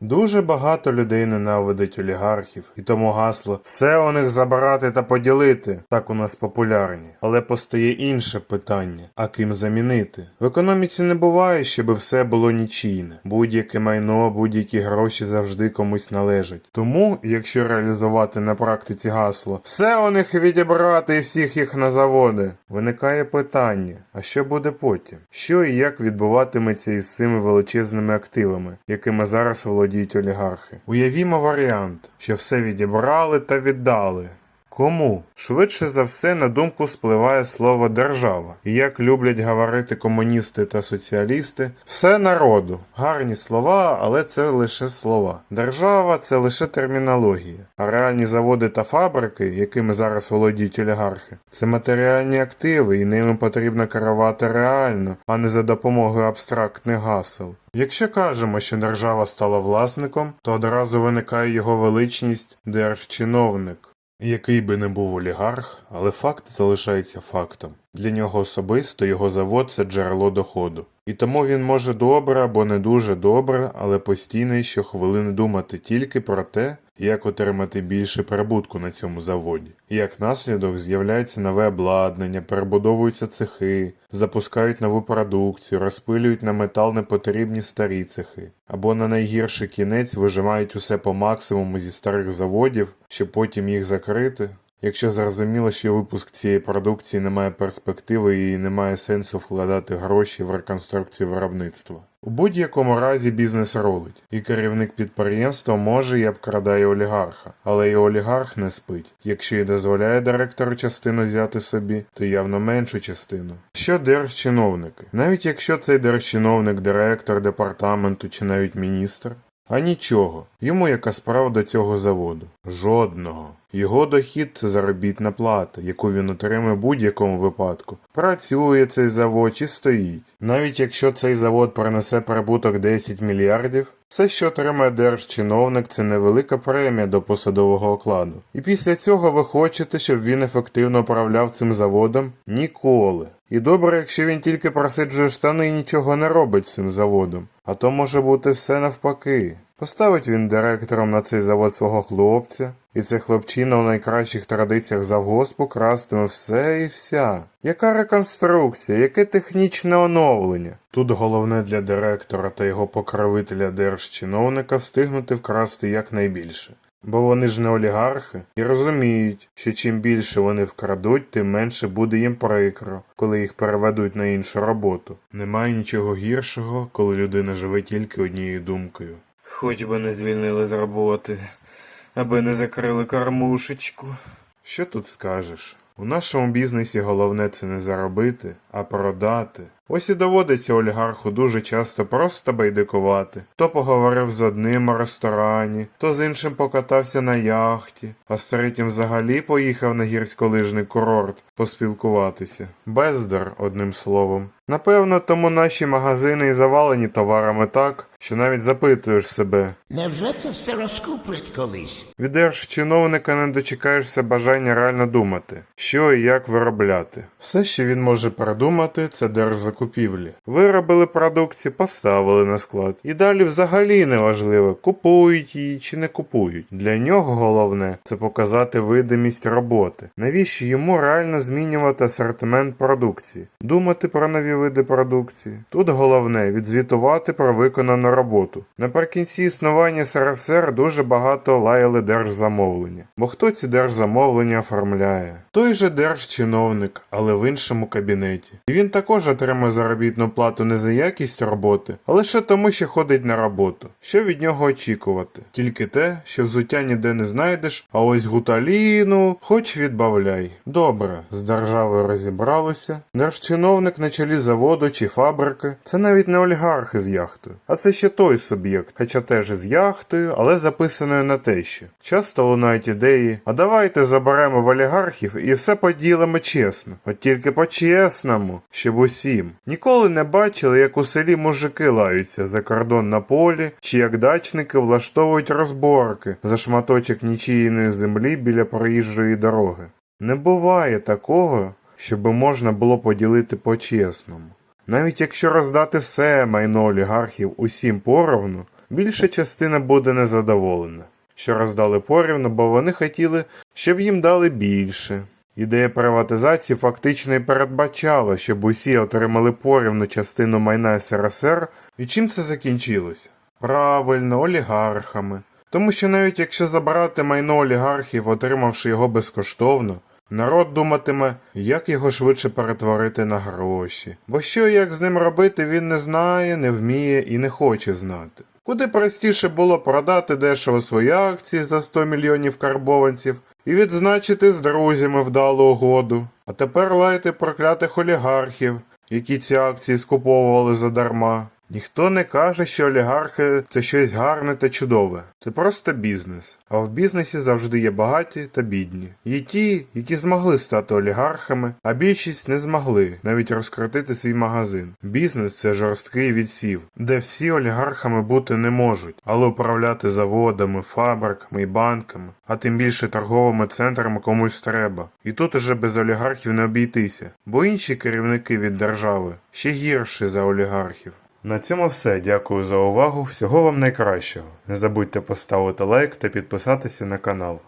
Дуже багато людей ненавидить олігархів, і тому гасло все у них забрати та поділити так у нас популярні. Але постає інше питання: а ким замінити? В економіці не буває, щоб все було нічийне. Будь-яке майно, будь-які гроші завжди комусь належать. Тому, якщо реалізувати на практиці гасло все у них відібрати і всіх їх на заводи, виникає питання: а що буде потім? Що і як відбуватиметься із цими величезними активами, якими зараз володіють олігархи? Уявімо варіант, що все відібрали та віддали. Кому? Швидше за все на думку спливає слово держава. І як люблять говорити комуністи та соціалісти, все народу. Гарні слова, але це лише слова. Держава це лише термінологія. А реальні заводи та фабрики, якими зараз володіють олігархи, це матеріальні активи, і ними потрібно керувати реально, а не за допомогою абстрактних гасел. Якщо кажемо, що держава стала власником, то одразу виникає його величність держчиновник. Який би не був олігарх, але факт залишається фактом. Для нього особисто його завод це джерело доходу. І тому він може добре або не дуже добре, але постійно й щохвилини думати тільки про те, як отримати більше прибутку на цьому заводі. І як наслідок з'являється нове обладнання, перебудовуються цехи, запускають нову продукцію, розпилюють на метал непотрібні старі цехи, або на найгірший кінець вижимають усе по максимуму зі старих заводів, щоб потім їх закрити. Якщо зрозуміло, що випуск цієї продукції не має перспективи і не має сенсу вкладати гроші в реконструкцію виробництва. У будь-якому разі бізнес рулить, і керівник підприємства може і обкрадає олігарха, але і олігарх не спить. Якщо й дозволяє директору частину взяти собі, то явно меншу частину. Що держчиновники? Навіть якщо цей держчиновник, директор департаменту чи навіть міністр, а нічого. Йому яка справа до цього заводу? Жодного. Його дохід це заробітна плата, яку він отримує в будь-якому випадку. Працює цей завод чи стоїть. Навіть якщо цей завод принесе прибуток 10 мільярдів, все, що отримає держчиновник, це невелика премія до посадового окладу. І після цього ви хочете, щоб він ефективно управляв цим заводом? Ніколи. І добре, якщо він тільки просиджує штани і нічого не робить з цим заводом. А то може бути все навпаки. Поставить він директором на цей завод свого хлопця, і цей хлопчина у найкращих традиціях завгоспу крастиме все і вся. Яка реконструкція, яке технічне оновлення? Тут головне для директора та його покровителя держчиновника встигнути вкрасти якнайбільше. Бо вони ж не олігархи і розуміють, що чим більше вони вкрадуть, тим менше буде їм прикро, коли їх переведуть на іншу роботу. Немає нічого гіршого, коли людина живе тільки однією думкою. Хоч би не звільнили з роботи, аби не закрили кормушечку. Що тут скажеш? У нашому бізнесі головне це не заробити, а продати. Ось і доводиться олігарху дуже часто просто байдикувати. То поговорив з одним у ресторані, то з іншим покатався на яхті, а з третім взагалі поїхав на гірськолижний курорт поспілкуватися. Бездар, одним словом. Напевно, тому наші магазини і завалені товарами так, що навіть запитуєш себе, Невже це все розкуплять колись? від держчиновника не дочекаєшся бажання реально думати, що і як виробляти. Все, що він може придумати, це держзакупівлі. Виробили продукцію, поставили на склад. І далі взагалі не важливо, купують її чи не купують. Для нього головне це показати видимість роботи. Навіщо йому реально змінювати асортимент продукції, думати про нові види продукції. Тут головне відзвітувати про виконану роботу. Наприкінці існування СРСР дуже багато лаяли держзамовлення. Бо хто ці держзамовлення оформляє? Той же держчиновник, але в іншому кабінеті. І він також отримує заробітну плату не за якість роботи, а лише тому, що ходить на роботу. Що від нього очікувати? Тільки те, що взуття ніде не знайдеш, а ось гуталіну, хоч відбавляй. Добре, з державою розібралися. Держчиновник на чолі заводу чи фабрики це навіть не олігархи з яхтою, а це ще той суб'єкт, хоча теж із яхтою, але записаною на тещі. Часто лунають ідеї, а давайте заберемо в олігархів і все поділимо чесно. От тільки по-чесному, щоб усім. Ніколи не бачили, як у селі мужики лаються за кордон на полі, чи як дачники влаштовують розборки за шматочок нічийної землі біля проїжджої дороги. Не буває такого, щоб можна було поділити по-чесному. Навіть якщо роздати все майно олігархів усім поровну, більша частина буде незадоволена, що роздали порівну, бо вони хотіли, щоб їм дали більше. Ідея приватизації фактично і передбачала, щоб усі отримали порівну частину майна СРСР, і чим це закінчилося? Правильно, олігархами. Тому що навіть якщо забрати майно олігархів, отримавши його безкоштовно, народ думатиме, як його швидше перетворити на гроші. Бо що як з ним робити, він не знає, не вміє і не хоче знати. Куди простіше було продати дешево свої акції за 100 мільйонів карбованців і відзначити з друзями вдалу угоду. А тепер лайте проклятих олігархів, які ці акції скуповували задарма. Ніхто не каже, що олігархи це щось гарне та чудове. Це просто бізнес. А в бізнесі завжди є багаті та бідні. Є ті, які змогли стати олігархами, а більшість не змогли навіть розкрутити свій магазин. Бізнес це жорсткий відсів, де всі олігархами бути не можуть, але управляти заводами, фабриками і банками, а тим більше торговими центрами комусь треба. І тут уже без олігархів не обійтися, бо інші керівники від держави ще гірші за олігархів. На цьому все. Дякую за увагу. Всього вам найкращого. Не забудьте поставити лайк та підписатися на канал.